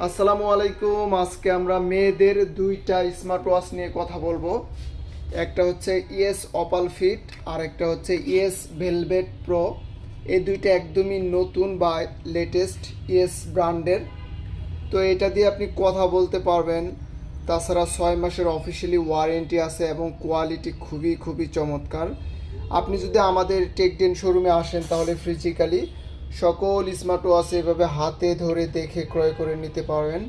আসসালামু আলাইকুম, আজকে আমরা মেয়েদের দুইটা স্মার্ট ওয়াচ নিয়ে কথা বলব। একটা হচ্ছে ইএস অপাল ফিট আর একটা হচ্ছে ইএস ভেলভেট প্রো এই দুইটা একদমই নতুন বা লেটেস্ট ইএস ব্র্যান্ডের। তো এটা দিয়ে আপনি কথা বলতে পারবেন। তাছাড়া ছয় মাসের অফিসিয়ালি ওয়ারেন্টি আছে এবং কোয়ালিটি খুবই খুবই চমৎকার। আপনি যদি আমাদের টেকডেন শোরুমে আসেন, তাহলে ফিজিক্যালি সকল স্মার্ট ওয়াচ এভাবে হাতে ধরে দেখে ক্রয় করে নিতে পারবেন।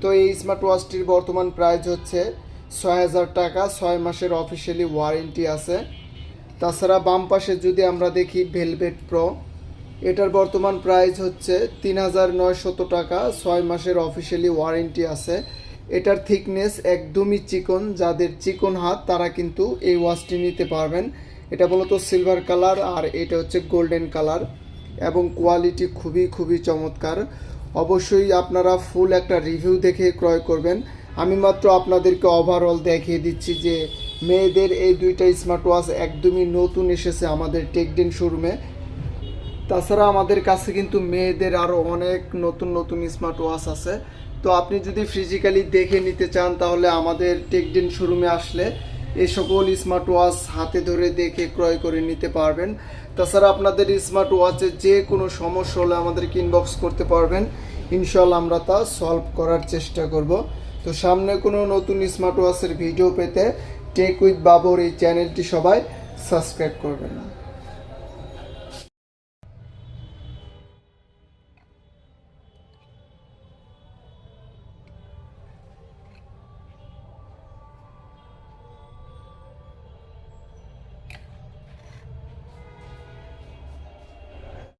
তো এই স্মার্ট ওয়াচটির বর্তমান প্রাইস হচ্ছে ছয় হাজার টাকা, ছয় মাসের অফিসিয়ালি ওয়ারেন্টি আছে। তাছাড়া বাম পাশে যদি আমরা দেখি ভেলভেট প্রো এটার বর্তমান প্রাইস হচ্ছে তিন হাজার নয়শত টাকা, ছয় মাসের অফিসিয়ালি ওয়ারেন্টি আছে। এটার থিকনেস একদমই চিকন, যাদের চিকন হাত তারা কিন্তু এই ওয়াচটি নিতে পারবেন। এটা মূলত সিলভার কালার আর এটা হচ্ছে গোল্ডেন কালার। এবং কোয়ালিটি খুবই খুবই চমৎকার। অবশ্যই আপনারা ফুল একটা রিভিউ দেখে ক্রয় করবেন। আমি মাত্র আপনাদেরকে ওভারঅল দেখিয়ে দিচ্ছি যে মেয়েদের এই দুইটা স্মার্ট ওয়াচ একদমই নতুন এসেছে আমাদের টেকডেন শোরুমে তাছাড়া আমাদের কাছে কিন্তু মেয়েদের আরও অনেক নতুন নতুন স্মার্ট ওয়াচ আছে। তো আপনি যদি ফিজিক্যালি দেখে নিতে চান তাহলে আমাদের টেকডেন শোরুমে আসলে এই সকল স্মার্ট ওয়াচ হাতে ধরে দেখে ক্রয় করে নিতে পারবেন। তাছাড়া আপনাদের স্মার্ট ওয়াচে যে কোনো সমস্যা হলে আমাদেরকে ইনবক্স করতে পারবেন। ইনশাল্লাহ আমরা তা সলভ করার চেষ্টা করব। তো সামনে কোনো নতুন স্মার্ট ওয়াচের ভিডিও পেতে টেক উইথ বাবর এই চ্যানেলটি সবাই সাবস্ক্রাইব করবেন।